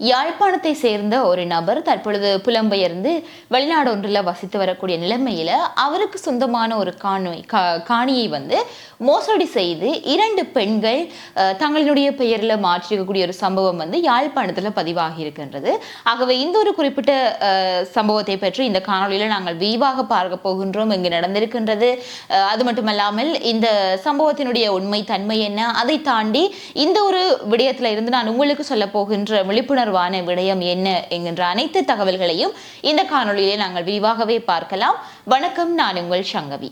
யாழ்ப்பாணத்தை சேர்ந்த ஒரு நபர் தற்பொழுது புலம்பெயர்ந்து வெளிநாடு ஒன்றில் வசித்து வரக்கூடிய நிலைமையில் அவருக்கு சொந்தமான ஒரு காணி கா- காணியை வந்து மோசடி செய்து இரண்டு பெண்கள் தங்களினுடைய தங்களுடைய பெயரில் மாற்றிருக்கக்கூடிய ஒரு சம்பவம் வந்து யாழ்ப்பாணத்தில் பதிவாகி இருக்கின்றது ஆகவே இந்த ஒரு குறிப்பிட்ட சம்பவத்தை பற்றி இந்த காணொளியில் நாங்கள் விரிவாக பார்க்க போகின்றோம். இங்கு நடந்திருக்கின்றது. அது மட்டுமல்லாமல் இந்த சம்பவத்தினுடைய உண்மை தன்மை என்ன? அதை தாண்டி இந்த ஒரு விடயத்தில் இருந்து நான் உங்களுக்கு சொல்ல போகின்ற விழிப்புணர்வு உணர்வான விடயம் என்ன என்கின்ற அனைத்து தகவல்களையும் இந்த காணொலியிலே நாங்கள் விரிவாகவே பார்க்கலாம். வணக்கம் நான் உங்கள் சங்கவி.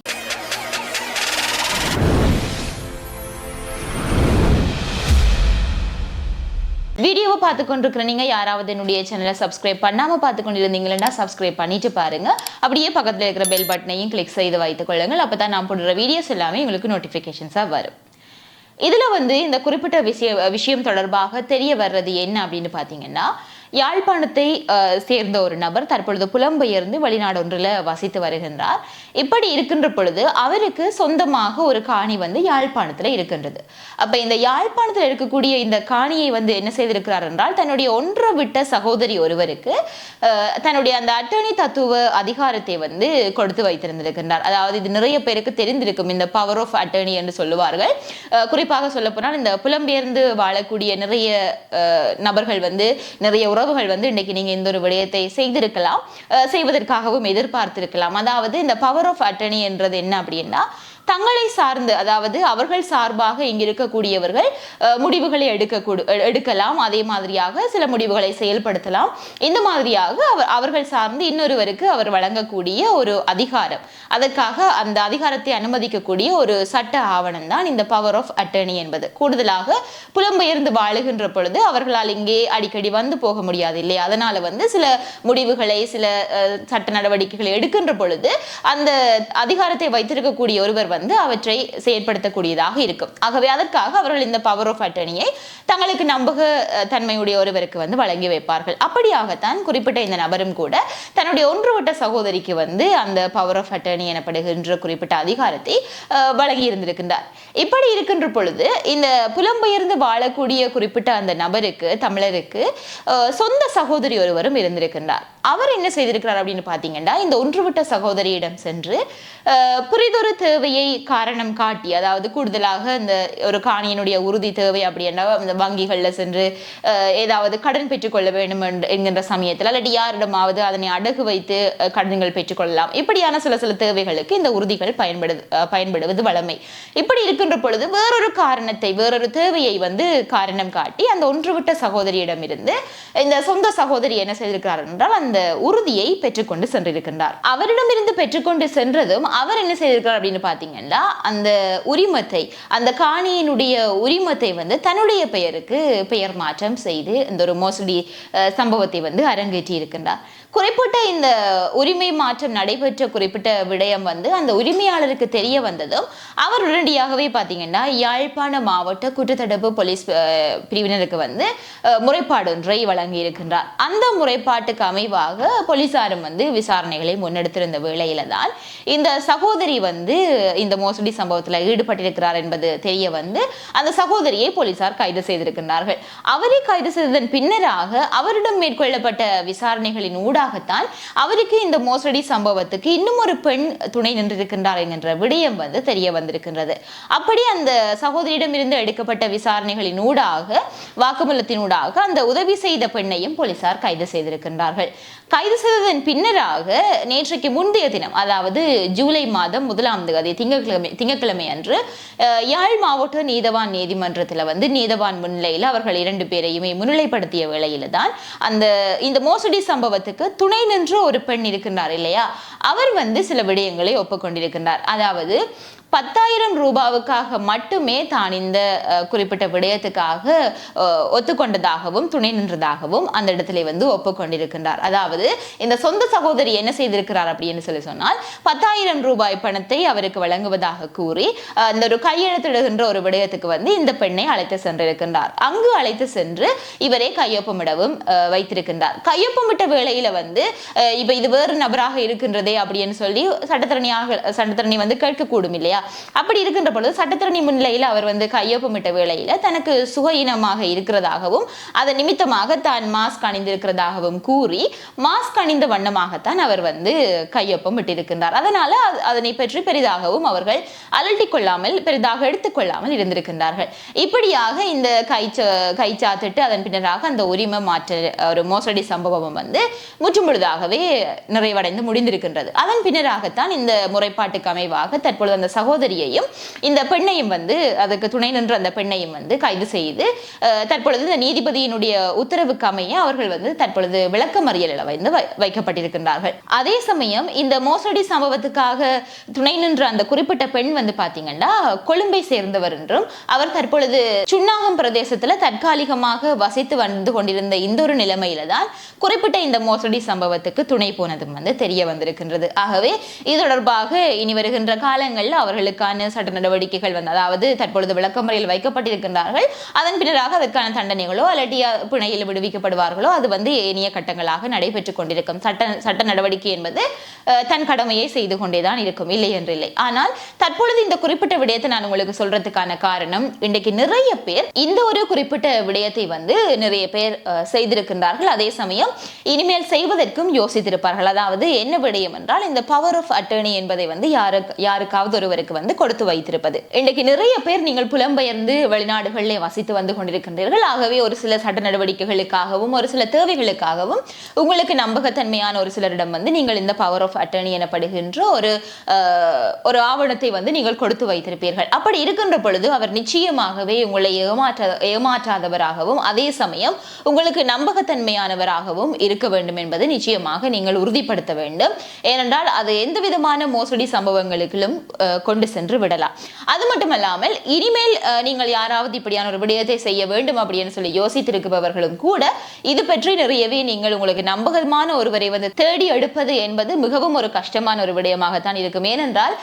வீடியோவை பார்த்து கொண்டிருக்கிற நீங்க யாராவது என்னுடைய சேனலை சப்ஸ்கிரைப் பண்ணாம பார்த்து கொண்டிருந்தீங்கன்னா சப்ஸ்கிரைப் பண்ணிட்டு பாருங்க. அப்படியே பக்கத்துல இருக்கிற பெல் பட்டனையும் கிளிக் செய்து வைத்துக் கொள்ளுங்கள். அப்பதான் நான் போடுற வீடியோஸ் எல்லாமே உங்களுக்கு நோட்டிபிகேஷன்ஸா வரும். இதுல வந்து இந்த குறிப்பிட்ட விஷய விஷயம் தொடர்பாக தெரிய வர்றது என்ன அப்படின்னு பாத்தீங்கன்னா யாழ்ப்பாணத்தை சேர்ந்த ஒரு நபர் தற்பொழுது புலம்பெயர்ந்து வெளிநாடு ஒன்றில் வசித்து வருகின்றார். இப்படி இருக்கின்ற பொழுது அவருக்கு சொந்தமாக ஒரு காணி வந்து யாழ்ப்பாணத்தில் இருக்கின்றது. அப்ப இந்த யாழ்ப்பாணத்தில் இருக்கக்கூடிய இந்த காணியை வந்து என்ன செய்திருக்கிறார் என்றால் தன்னுடைய ஒன்று விட்ட சகோதரி ஒருவருக்கு தன்னுடைய அந்த அட்டர்னி தத்துவ அதிகாரத்தை வந்து கொடுத்து வைத்திருந்திருக்கின்றார். அதாவது இது நிறைய பேருக்கு தெரிந்திருக்கும் இந்த பவர் ஆஃப் அட்டர்னி என்று சொல்லுவார்கள். குறிப்பாக சொல்ல போனால் இந்த புலம்பெயர்ந்து வாழக்கூடிய நிறைய அஹ், நபர்கள் வந்து நிறைய உறவுகள் வந்து இன்னைக்கு நீங்க இந்த ஒரு விடயத்தை செய்திருக்கலாம் செய்வதற்காகவும் எதிர்பார்த்திருக்கலாம். அதாவது இந்த பவர் ஆஃப் அட்டர்னி என்றது என்ன அப்படின்னா தங்களை சார்ந்து அதாவது அவர்கள் சார்பாக இங்கு இருக்கக்கூடியவர்கள் முடிவுகளை எடுக்க எடுக்கலாம். அதே மாதிரியாக சில முடிவுகளை செயல்படுத்தலாம். இந்த மாதிரியாக அவர் அவர்கள் சார்ந்து இன்னொருவருக்கு அவர் வழங்கக்கூடிய ஒரு அதிகாரம். அதற்காக அந்த அதிகாரத்தை அனுமதிக்கக்கூடிய ஒரு சட்ட ஆவணம் தான் இந்த பவர் ஆஃப் அட்டர்னி என்பது. கூடுதலாக புலம்பெயர்ந்து வாழுகின்ற பொழுது அவர்களால் இங்கே அடிக்கடி வந்து போக முடியாது இல்லையா? அதனால வந்து சில முடிவுகளை சில சட்ட நடவடிக்கைகளை எடுக்கின்ற பொழுது அந்த அதிகாரத்தை வைத்திருக்கக்கூடிய ஒருவர் வந்து அவற்றை செயற்படுத்தக்கூடியதாக இருக்கும். ஆகவே அதற்காக அவர்கள் இந்த பவர் ஆஃப் அட்டர்னியை தங்களுக்கு நம்பக தன்மையுடைய ஒருவருக்கு வந்து வழங்கி வைப்பார்கள். அப்படியாகத்தான் குறிப்பிட்ட இந்த நபரும் கூட தன்னுடைய ஒன்றுவிட்ட சகோதரிக்கு வந்து அந்த பவர் ஆஃப் அட்டர்னி எனப்படுகின்ற குறிப்பிட்ட அதிகாரத்தை வழங்கி இருந்திருக்கின்றார். இப்படி இருக்கின்ற பொழுது இந்த புலம்பெயர்ந்து வாழக்கூடிய குறிப்பிட்ட அந்த நபருக்கு தமிழருக்கு சொந்த சகோதரி ஒருவரும் இருந்திருக்கின்றார். அவர் என்ன செய்திருக்கிறார் அப்படின்னு பார்த்தீங்கன்னா இந்த ஒன்றுவிட்ட சகோதரியிடம் சென்று புரிதொரு தேவையை காரணம் காட்டி அதாவது கூடுதலாக இந்த ஒரு காணியினுடைய உறுதி தேவை அப்படின்னா இந்த வங்கிகளில் சென்று ஏதாவது கடன் பெற்றுக்கொள்ள வேண்டும் என்கின்ற சமயத்தில் அல்லது யாரிடமாவது அதனை அடகு வைத்து கடன்கள் பெற்றுக்கொள்ளலாம். இப்படியான சில சில தேவைகளுக்கு இந்த உறுதிகள் பயன்படு பயன்படுவது வழமை இப்படி இருக்கின்ற பொழுது வேறொரு காரணத்தை வேறொரு தேவையை வந்து காரணம் காட்டி அந்த ஒன்றுவிட்ட சகோதரியிடமிருந்து இந்த சொந்த சகோதரி என்ன செய்திருக்கிறார் என்றால் அந்த உறுதியை பெற்றுக்கொண்டு சென்றிருக்கின்றார். அவரிடமிருந்து பெற்றுக்கொண்டு சென்றதும் அவர் என்ன செய்திருக்கிறார் அப்படின்னு பார்த்தீங்கன்னா அந்த உரிமத்தை அந்த காணியினுடைய உரிமத்தை வந்து தன்னுடைய பெயருக்கு பெயர் மாற்றம் செய்து இந்த ஒரு மோசடி சம்பவத்தை வந்து அரங்கேற்றி இருக்கின்றார் குறிப்பிட்ட இந்த உரிமை மாற்றம் நடைபெற்ற குறிப்பிட்ட விடயம் வந்து அந்த உரிமையாளருக்கு தெரிய வந்ததும் அவர் உடனடியாகவே பார்த்தீங்கன்னா யாழ்ப்பாண மாவட்ட குற்றத்தடுப்பு போலீஸ் பிரிவினருக்கு வந்து முறைப்பாடு ஒன்றை வழங்கி இருக்கின்றார் அந்த முறைப்பாட்டுக்கு அமைவாக போலீசாரும் வந்து விசாரணைகளை முன்னெடுத்திருந்த வேளையில தான் இந்த சகோதரி வந்து இந்த மோசடி சம்பவத்தில் ஈடுபட்டிருக்கிறார் என்பது தெரிய வந்து அந்த சகோதரியை போலீசார் கைது செய்திருக்கிறார்கள் அவரை கைது செய்ததன் பின்னராக அவரிடம் மேற்கொள்ளப்பட்ட விசாரணைகளின் ஊடாகத்தான் அவருக்கு இந்த மோசடி சம்பவத்துக்கு இன்னும் ஒரு பெண் துணை நின்றிருக்கின்றார் என்கின்ற விடயம் வந்து தெரிய வந்திருக்கின்றது. அப்படி அந்த சகோதரியிடம் இருந்து எடுக்கப்பட்ட விசாரணைகளின் ஊடாக வாக்குமூலத்தின் ஊடாக அந்த உதவி செய்த பெண்ணையும் போலீசார் கைது செய்திருக்கின்றார்கள். கைது செய்ததன் பின்னராக நேற்றைக்கு முந்தைய தினம் அதாவது ஜூலை மாதம் முதலாம் தேதி திங்கட்கிழமை திங்கட்கிழமை அன்று யாழ் மாவட்ட நீதவான் நீதிமன்றத்தில் வந்து நீதவான் முன்னிலையில் அவர்கள் இரண்டு பேரையுமே முன்னிலைப்படுத்திய வேளையில தான் அந்த இந்த மோசடி சம்பவத்துக்கு துணை நின்று ஒரு பெண் இருக்கின்றார் இல்லையா? அவர் வந்து சில விடயங்களை ஒப்புக்கொண்டிருக்கின்றார். அதாவது பத்தாயிரம் ரூபாவுக்காக மட்டுமே தான் இந்த குறிப்பிட்ட விடயத்துக்காக ஒத்துக்கொண்டதாகவும் துணை நின்றதாகவும் அந்த இடத்துல வந்து ஒப்புக்கொண்டிருக்கின்றார். அதாவது இந்த சொந்த சகோதரி என்ன செய்திருக்கிறார் அப்படின்னு சொல்லி சொன்னால் பத்தாயிரம் ரூபாய் பணத்தை அவருக்கு வழங்குவதாக கூறி இந்த ஒரு கையெழுத்திடுகின்ற ஒரு விடயத்துக்கு வந்து இந்த பெண்ணை அழைத்து சென்றிருக்கின்றார். அங்கு அழைத்து சென்று இவரை கையொப்பமிடவும் வைத்திருக்கின்றார். கையொப்பமிட்ட வேளையில வந்து இப்ப இது வேறு நபராக இருக்கின்றதே அப்படின்னு சொல்லி சட்டத்திறனியாக சட்டத்தரணி வந்து கேட்கக்கூடும் இல்லையா? அப்படி இருக்கின்ற பொழுது சட்டத்திரணி முன்னிலையில் அவர் வந்து கையொப்பமிட்ட வேளையில் தனக்கு சுக இனமாக இருக்கிறதாகவும் அதன் நிமித்தமாக தான் மாஸ்க் அணிந்திருக்கிறதாகவும் கூறி மாஸ்க் அணிந்த வண்ணமாகத்தான் அவர் வந்து கையொப்பம் விட்டிருக்கின்றார் அதனால அதனை பற்றி பெரிதாகவும் அவர்கள் அலட்டிக் கொள்ளாமல் பெரிதாக எடுத்துக்கொள்ளாமல் இருந்திருக்கின்றார்கள். இப்படியாக இந்த கைச்ச கைச்சாத்திட்டு அதன் பின்னராக அந்த உரிமை மாற்ற ஒரு மோசடி சம்பவம் வந்து முற்றுமுழுதாகவே நிறைவடைந்து முடிந்திருக்கின்றது. அதன் பின்னராகத்தான் இந்த முறைப்பாட்டுக்கு அமைவாக தற்பொழுது அந்த சகோதரியையும் இந்த பெண்ணையும் வந்து அதுக்கு துணை நின்ற அந்த பெண்ணையும் வந்து கைது செய்து தற்பொழுது இந்த நீதிபதியினுடைய உத்தரவுக்கு அமைய அவர்கள் வந்து தற்பொழுது விளக்கமறியலில் வந்து வைக்கப்பட்டிருக்கின்றார்கள். அதே சமயம் இந்த மோசடி சம்பவத்துக்காக துணை நின்ற அந்த குறிப்பிட்ட பெண் வந்து பாத்தீங்கன்னா கொழும்பை சேர்ந்தவர் என்றும் அவர் தற்பொழுது சுண்ணாகம் பிரதேசத்துல தற்காலிகமாக வசித்து வந்து கொண்டிருந்த இந்த ஒரு நிலைமையில தான் குறிப்பிட்ட இந்த மோசடி சம்பவத்துக்கு துணை போனதும் வந்து தெரிய வந்திருக்கின்றது. ஆகவே இது தொடர்பாக இனி வருகின்ற காலங்களில் அவர்களுக்கான சட்ட நடவடிக்கைகள் வந்து அதாவது தற்பொழுது விளக்கமறையில் வைக்கப்பட்டிருக்கின்றார்கள். அதன் பின்னராக அதற்கான தண்டனைகளோ அல்லது பிணையில் விடுவிக்கப்படுவார்களோ அது வந்து ஏனைய கட்டங்களாக நடைபெற்றுக் கொண்டிருக்கும். சட்ட சட்ட நடவடிக்கை என்பது தன் கடமையை செய்து கொண்டேதான் இருக்கும். இல்லை என்றில்லை ஆனால் தற்பொழுது இந்த குறிப்பிட்ட விடயத்தை நான் உங்களுக்கு சொல்றதுக்கான காரணம் இன்றைக்கு நிறைய பேர் இந்த ஒரு குறிப்பிட்ட விடயத்தை வந்து நிறைய பேர் செய்திருக்கின்றார்கள். அதே சமயம் இனிமேல் செய்வதற்கும் யோசித்திருப்பார்கள். அதாவது என்ன விடயம் என்றால் இந்த பவர் ஆஃப் அட்டர்னி என்பதை வந்து யாருக்கு யாருக்காவது ஒருவருக்கு வந்து கொடுத்து வைத்திருப்பது. இன்றைக்கு நிறைய பேர் நீங்கள் புலம்பெயர்ந்து வெளிநாடுகளிலே வசித்து வந்து கொண்டிருக்கின்றீர்கள். ஆகவே ஒரு சில சட்ட நடவடிக்கைகளுக்காகவும் ஒரு சில தேவைகளுக்காகவும் உங்களுக்கு நம்பகத்தன்மையான ஒரு சிலரிடம் வந்து நீங்கள் இந்த பவர் ஆஃப் அட்டர்னி எனப்படுகின்ற ஒரு ஒரு ஆவணத்தை வந்து நீங்கள் கொடுத்து வைத்திருப்பீர்கள். அப்படி இருக்கின்ற பொழுது அவர் நிச்சயமாகவே உங்களை ஏமாற்ற ஏமாற்றாதவராகவும் அதே சமயம் உங்களுக்கு நம்பகத்தன்மையானவராகவும் இருக்க வேண்டும் என்பது நிச்சயமாக நீங்கள் உறுதிப்படுத்த வேண்டும். ஏனென்றால் அது எந்த விதமான மோசடி சம்பவங்களுக்கும் அஹ், கொண்டு சென்று விடலாம். அது மட்டுமல்லாமல் இனிமேல் நீங்கள் யாராவது இப்படியான ஒரு விடயத்தை செய்ய வேண்டும் அப்படின்னு சொல்லி யோசித்திருப்பவர்களும் கூட இது பற்றி நிறையவே நீங்கள் உங்களுக்கு நம்பகமான ஒருவரை வந்து தேடி எடுப்பது என்பது மிகவும் ஒரு கஷ்டமான ஒரு விடயமாகத்தான் இருக்கும். ஏனென்றால்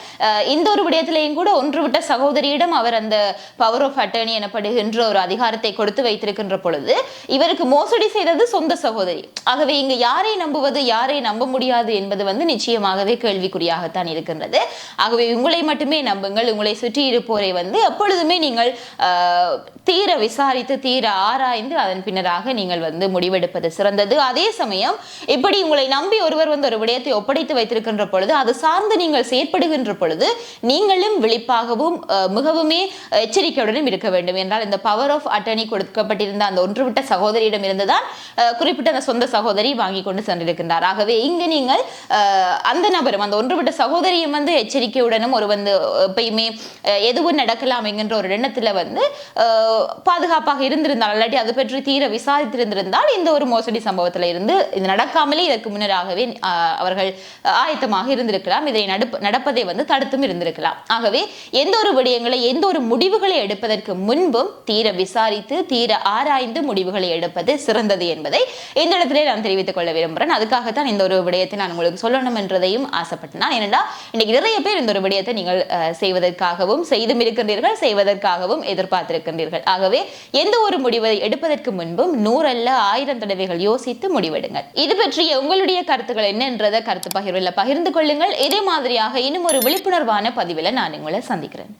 இந்த ஒரு விடயத்திலேயும் கூட ஒன்றுவிட்ட சகோதரியிடம் அவர் அந்த பவர் ஆஃப் அட்டர்னி எனப்படுகின்ற ஒரு அதிகாரத்தை கொடுத்து வைத்திருக்கின்ற பொழுது இவருக்கு மோசடி செய்தது சொந்த சகோதரி. ஆகவே இங்கு யாரை நம்புவது யாரை நம்ப முடியாது என்பது வந்து நிச்சயமாகவே கேள்விக்குறியாகத்தான் இருக்கின்றது. ஆகவே உங்களை மட்டும் நம்புங்கள் உங்களை சுற்றி இருப்போரை வந்து எப்பொழுதுமே நீங்கள் தீர விசாரித்து தீர ஆராய்ந்து அதன் பின்னராக நீங்கள் வந்து முடிவெடுப்பது சிறந்தது. அதே சமயம் இப்படி உங்களை நம்பி ஒருவர் வந்து ஒரு விடயத்தை ஒப்படைத்து வைத்திருக்கின்ற பொழுது அது சார்ந்து நீங்கள் செயற்படுகின்ற பொழுது நீங்களும் விழிப்பாகவும் மிகவுமே எச்சரிக்கையுடனும் இருக்க வேண்டும். என்றால் இந்த பவர் ஆஃப் அட்டர்னி கொடுக்கப்பட்டிருந்த அந்த ஒன்றுவிட்ட சகோதரியிடம் இருந்துதான் குறிப்பிட்ட அந்த சொந்த சகோதரி வாங்கி கொண்டு சென்றிருக்கின்றார். ஆகவே இங்கு நீங்கள் அந்த நபரும் அந்த ஒன்றுவிட்ட சகோதரியும் வந்து எச்சரிக்கையுடனும் ஒரு வந்து எப்பயுமே எதுவும் நடக்கலாம் என்கின்ற ஒரு எண்ணத்துல வந்து பாதுகாப்பாக இருந்திருந்தால் இல்லாட்டி அது பற்றி தீர விசாரித்திருந்திருந்தால் இந்த ஒரு மோசடி சம்பவத்தில் இருந்து இது நடக்காமலே இதற்கு முன்னராகவே அவர்கள் ஆயத்தமாக இருந்திருக்கலாம். இதை நடப்பு நடப்பதை வந்து தடுத்தும் இருந்திருக்கலாம். ஆகவே எந்த ஒரு விடயங்களை எந்த ஒரு முடிவுகளை எடுப்பதற்கு முன்பும் தீர விசாரித்து தீர ஆராய்ந்து முடிவுகளை எடுப்பது சிறந்தது என்பதை இந்த இடத்திலே நான் தெரிவித்துக் கொள்ள விரும்புகிறேன் அதுக்காகத்தான் இந்த ஒரு விடயத்தை நான் உங்களுக்கு சொல்லணும் என்றதையும் ஆசைப்பட்டேன். ஏனென்றால் இன்னைக்கு நிறைய பேர் இந்த ஒரு விடயத்தை நீங்கள் செய்வதற்காகவும் செய்தும் இருக்கின்றீர்கள் செய்வதற்காகவும் எதிர்பார்த்திருக்கின்றீர்கள். ஆகவே எந்த ஒரு முடிவை எடுப்பதற்கு முன்பும் நூறல்ல ஆயிரம் தடவைகள் யோசித்து முடிவெடுங்கள். இது பற்றிய உங்களுடைய கருத்துக்கள் என்னன்றத கருத்து பகிர்வில் பகிர்ந்து கொள்ளுங்கள். இதே மாதிரியாக இன்னும் ஒரு விழிப்புணர்வான பதிவில் நான் உங்களை சந்திக்கிறேன்.